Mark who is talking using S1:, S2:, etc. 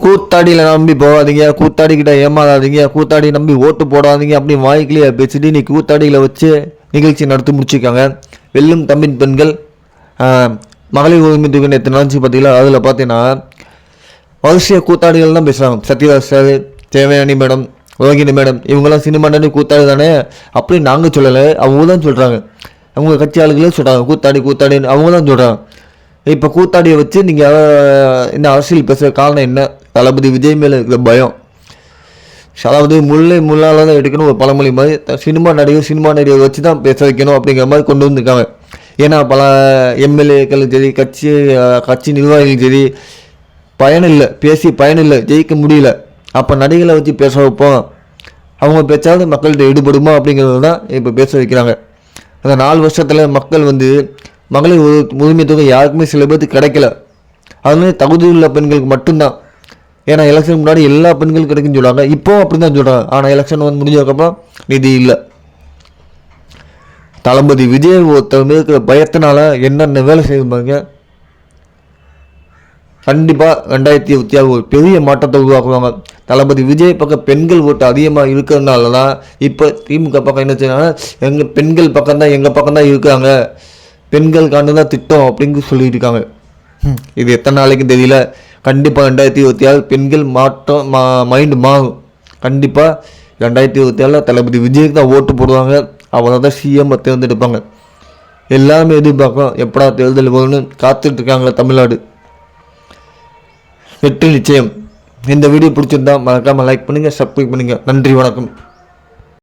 S1: கூத்தாடியில் நம்பி போகாதீங்க கூத்தாடி கிட்ட ஏமாறாதீங்க கூத்தாடி நம்பி ஓட்டு போடாதீங்க அப்படி வாய்க்கிலேயே பேசிட்டு நீ கூத்தாடியில் வச்சு நிகழ்ச்சி நடத்தி முடிச்சுக்காங்க வெல்லும் தமிழ் பெண்கள் மகளிர் உரிமை தொகை நேற்று நடந்துச்சு பார்த்தீங்களா? அதில் பார்த்தீங்கன்னா வரிசையாக கூத்தாடிகள் தான் பேசுகிறாங்க Sathyaraj sir Devayani madam Rohini madam இவங்கெல்லாம் சினிமா நடி கூத்தாடி தானே? அப்படின்னு நாங்கள் சொல்லலை. அவங்க தான் சொல்கிறாங்க அவங்க கட்சி ஆளுகளே சொல்கிறாங்க கூத்தாடி கூத்தாடின்னு அவங்க தான் சொல்கிறாங்க இப்போ கூத்தாடியை வச்சு நீங்கள் என்ன அரசியல் பேசுகிற காரணம் என்ன? தளபதி விஜய் மேலே இருக்கிற பயம். அதாவது முல்லை முள்ளால் தான் எடுக்கணும் ஒரு பழமொழி மாதிரி. சினிமா நடிகர் சினிமா நடிகர் வச்சு தான் பேச வைக்கணும் அப்படிங்கிற மாதிரி கொண்டு வந்திருக்காங்க. ஏன்னா பல எம்எல்ஏக்களும் சரி கட்சி கட்சி நிர்வாகிகளும் சரி பயன் இல்லை பேசி பயன் இல்லை ஜெயிக்க முடியல. அப்போ நடிகளை வச்சு பேச வைப்போம். அவங்க பேச்சாவது மக்கள்கிட்ட ஈடுபடுமா அப்படிங்கிறது தான் இப்போ பேச வைக்கிறாங்க. அந்த நாலு வருஷத்தில் மக்கள் வந்து மகளிர் உரி- தொகை யாருக்குமே சில பேருக்கு கிடைக்கல. அதுமாதிரி தகுதியுள்ள பெண்களுக்கு மட்டும்தான். ஏன்னா எலெக்ஷன் முன்னாடி எல்லா பெண்களுக்கும் கிடைக்குன்னு சொல்லுவாங்க. இப்போவும் அப்படி தான் சொல்கிறாங்க ஆனால் எலெக்ஷன் வந்து முடிஞ்சதுக்கப்புறம் நிதி இல்லை. தளபதி விஜய் ஒருத்தர் மீது இருக்கிற பயத்தினால என்னென்ன வேலை செய்வாங்க கண்டிப்பாக ரெண்டாயிரத்தி இருபத்தி ஆறு ஒரு பெரிய மாற்றத்தை உருவாக்குவாங்க. தளபதி விஜய் பக்கம் பெண்கள் ஓட்டு அதிகமாக இருக்கிறதுனால தான் இப்போ திமுக பக்கம் என்ன செய்யறாங்க எங்கள் பெண்கள் பக்கம் தான் எங்கள் பக்கம் தான் இருக்காங்க. பெண்களுக்காண்டு தான் திட்டம் அப்படின்னு சொல்லிட்டு இருக்காங்க. ஹம், இது எத்தனை நாளைக்கு தெரியல. கண்டிப்பாக ரெண்டாயிரத்தி இருபத்தி ஆறு பெண்கள் மாற்றம் மா மைண்டு மாறும். கண்டிப்பாக ரெண்டாயிரத்தி இருபத்தி ஆறில் தளபதி விஜய்க்கு தான் ஓட்டு போடுவாங்க. அவரை தான் சிஎம் தேர்ந்தெடுப்பாங்க. எல்லாமே எதிர்பார்க்கும் எப்படா தேர்தல் வரும்னு காத்துட்டு இருக்காங்களே தமிழ்நாடு. வெற்றி நிச்சயம். இந்த வீடியோ பிடிச்சிருந்தா மறக்காமல் லைக் பண்ணுங்கள் சப்ஸ்கிரைப் பண்ணுங்கள் நன்றி வணக்கம்.